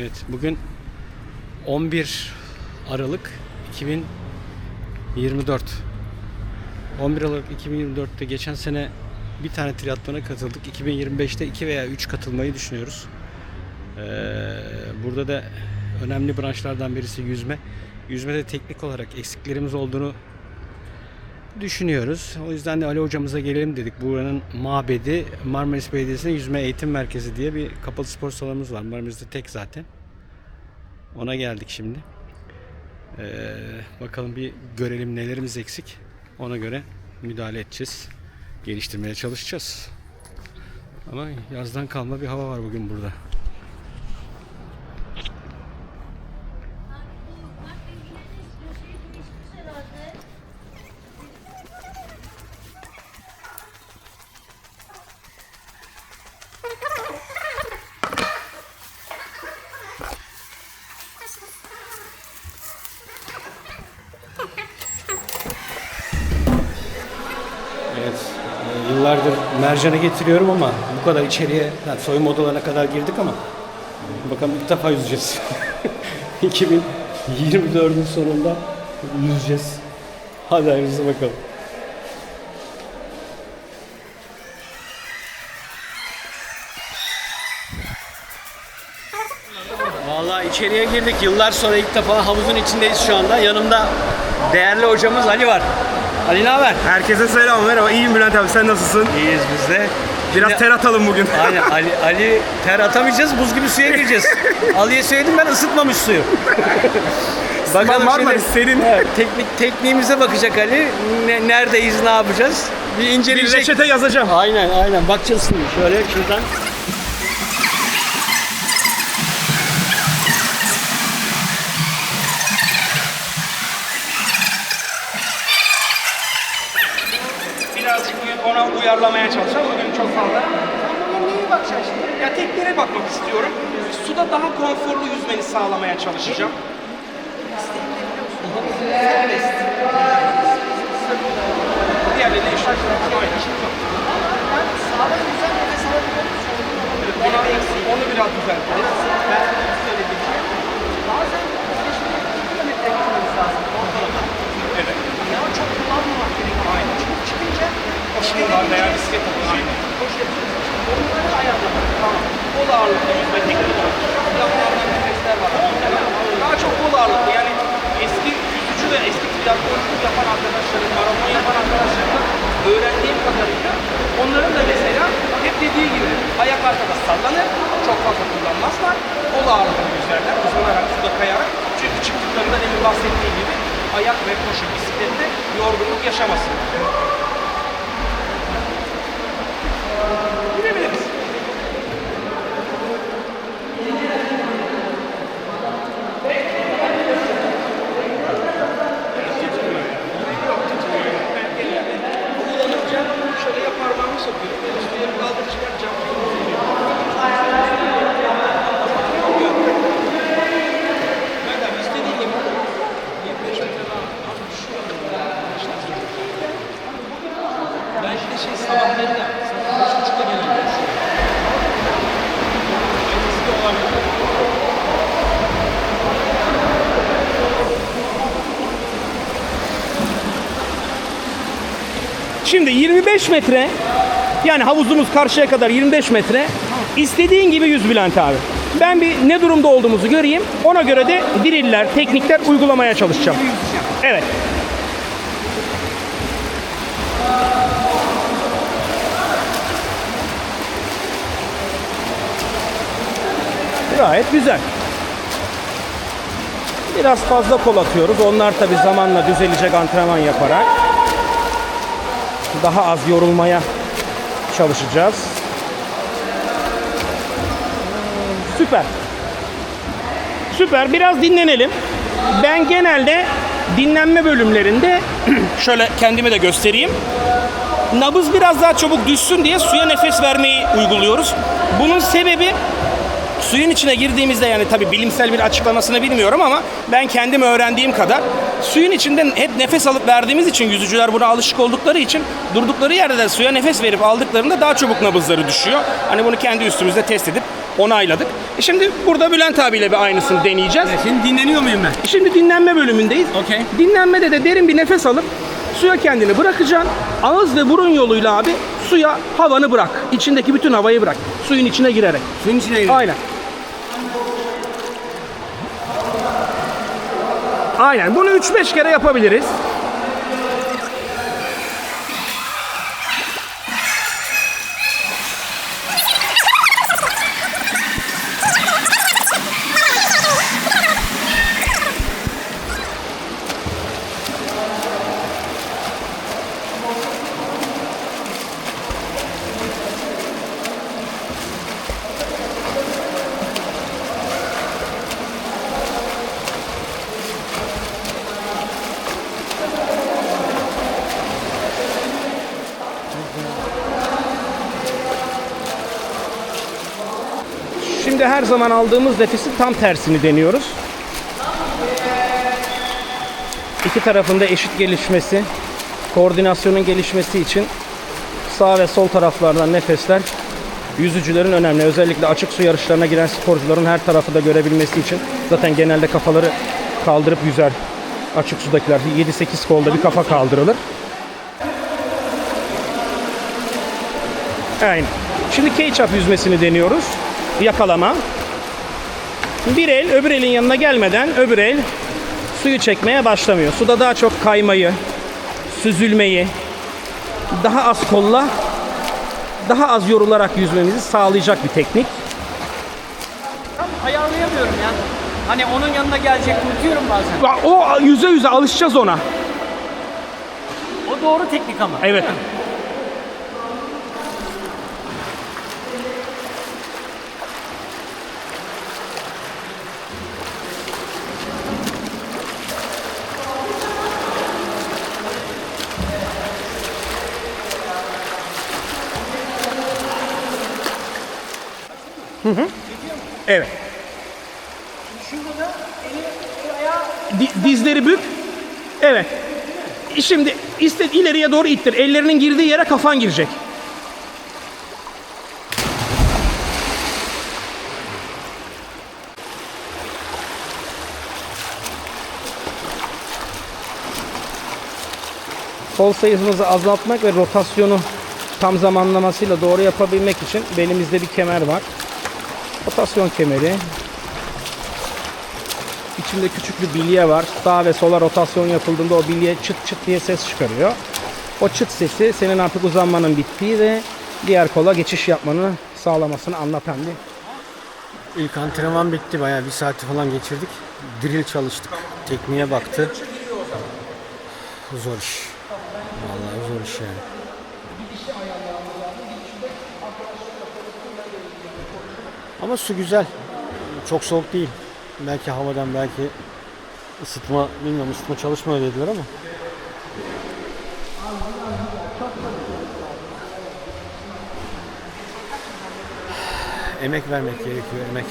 Evet, bugün 11 Aralık 2024. 11 Aralık 2024'te geçen sene bir tane triatlona katıldık. 2025'te 2 veya 3 katılmayı düşünüyoruz. Ee, burada da önemli branşlardan birisi yüzme. Yüzmede teknik olarak eksiklerimiz olduğunu düşünüyoruz. O yüzden de Ali hocamıza gelelim dedik. Buranın mabedi Marmaris Belediyesi'nin yüzme eğitim merkezi diye bir kapalı spor salonumuz var. Marmaris'te tek zaten. Ona geldik şimdi. Ee, bakalım bir görelim nelerimiz eksik. Ona göre müdahale edeceğiz. Geliştirmeye çalışacağız. Ama yazdan kalma bir hava var bugün burada. Evet. e, Yıllardır mercanı getiriyorum ama bu kadar içeriye, yani soyunma odalarına kadar girdik ama bakalım ilk defa yüzeceğiz. 2024'ün sonunda yüzeceğiz. Hadi hayırlısı bakalım. Vallahi içeriye girdik. Yıllar sonra ilk defa havuzun içindeyiz şu anda. Yanımda değerli hocamız Ali var. Ali ne haber? Herkese selam merhaba. İyiyim Bülent abi sen nasılsın? İyiyiz biz de. Biraz Şimdi- ter atalım bugün. Aynen Ali, Ali ter atamayacağız buz gibi suya gireceğiz. Ali'ye söyledim ben ısıtmamış suyu. Bakalım Marmaris serin. Evet, teknik tekniğimize bakacak Ali. Ne, neredeyiz, ne yapacağız? Bir Bir inceleyecek. reçete yazacağım. Aynen aynen bakacağız şimdi. Şöyle şuradan. Ona uyarlamaya çalışacağım. Bugün çok fazla. Bugün neye şimdi? Ya teknere bakmak istiyorum. Suda daha konforlu yüzmeni sağlamaya çalışacağım. Diğerlerine işler aynı. Ona, onu biraz düzeltiriz. Ben söylediğim Bazen 5 kilometre gitmemiz lazım. Evet. Ya çok kullanmamak gerekiyor. Aynen. Çünkü çıkınca koşuyorlar veya bisiklet Aynen. Koşu yapıyoruz. Onları ayarlamak. Tamam. Bol ağırlıklı yüzme. Daha çok bol ağırlıklı. Yani eski yüzücü ve eski triatloncu yapan arkadaşların, maraton yapan arkadaşların öğrendiğim kadarıyla onların da mesela hep dediği gibi ayak arkada sallanır, çok fazla kullanmazlar. Bol ağırlıklı yüzerler, uzanarak, suda kayarak. Çünkü çıktıklarında demin bahsettiğim gibi ayak ve koşu bisiklette yorgunluk yaşamasın. 見て見て Şimdi 25 metre yani havuzumuz karşıya kadar 25 metre. İstediğin gibi yüz Bülent abi. Ben bir ne durumda olduğumuzu göreyim. Ona göre de diriller, teknikler uygulamaya çalışacağım. Evet. Gayet güzel. Biraz fazla kol atıyoruz. Onlar tabi zamanla düzelecek antrenman yaparak daha az yorulmaya çalışacağız. Süper. Süper. Biraz dinlenelim. Ben genelde dinlenme bölümlerinde şöyle kendimi de göstereyim. Nabız biraz daha çabuk düşsün diye suya nefes vermeyi uyguluyoruz. Bunun sebebi suyun içine girdiğimizde yani tabi bilimsel bir açıklamasını bilmiyorum ama ben kendim öğrendiğim kadar suyun içinde hep nefes alıp verdiğimiz için yüzücüler buna alışık oldukları için durdukları yerde de suya nefes verip aldıklarında daha çabuk nabızları düşüyor. Hani bunu kendi üstümüzde test edip onayladık. E şimdi burada Bülent abiyle bir aynısını deneyeceğiz. Şimdi dinleniyor muyum ben? Şimdi dinlenme bölümündeyiz. Okey. Dinlenmede de derin bir nefes alıp suya kendini bırakacaksın. Ağız ve burun yoluyla abi suya havanı bırak. İçindeki bütün havayı bırak. Suyun içine girerek. Suyun içine giriyor. Aynen. Aynen. Bunu 3-5 kere yapabiliriz. Şimdi her zaman aldığımız nefesin tam tersini deniyoruz. İki tarafında eşit gelişmesi, koordinasyonun gelişmesi için sağ ve sol taraflardan nefesler yüzücülerin önemli. Özellikle açık su yarışlarına giren sporcuların her tarafı da görebilmesi için zaten genelde kafaları kaldırıp yüzer açık sudakiler. 7-8 kolda bir kafa kaldırılır. Aynen. Şimdi K-çap yüzmesini deniyoruz. Yakalama. Bir el öbür elin yanına gelmeden öbür el suyu çekmeye başlamıyor. Suda daha çok kaymayı, süzülmeyi, daha az kolla, daha az yorularak yüzmemizi sağlayacak bir teknik. Tam ayarlayamıyorum ya. Hani onun yanına gelecek unutuyorum bazen. O yüze yüze alışacağız ona. O doğru teknik ama. Evet. Hı hı. Evet. Di- dizleri bük. Evet. Şimdi iste ileriye doğru ittir. Ellerinin girdiği yere kafan girecek. Kol sayısımızı azaltmak ve rotasyonu tam zamanlamasıyla doğru yapabilmek için belimizde bir kemer var. Rotasyon kemeri. İçinde küçük bir bilye var. Sağ ve sola rotasyon yapıldığında o bilye çıt çıt diye ses çıkarıyor. O çıt sesi senin artık uzanmanın bittiği ve diğer kola geçiş yapmanı sağlamasını anlatan bir İlk antrenman bitti. Bayağı bir saati falan geçirdik. Drill çalıştık. Tekniğe baktı. Zor iş. Vallahi zor iş yani. Ama su güzel. Çok soğuk değil. Belki havadan belki ısıtma bilmiyorum ısıtma çalışmıyor dediler ama. Emek vermek gerekiyor emek.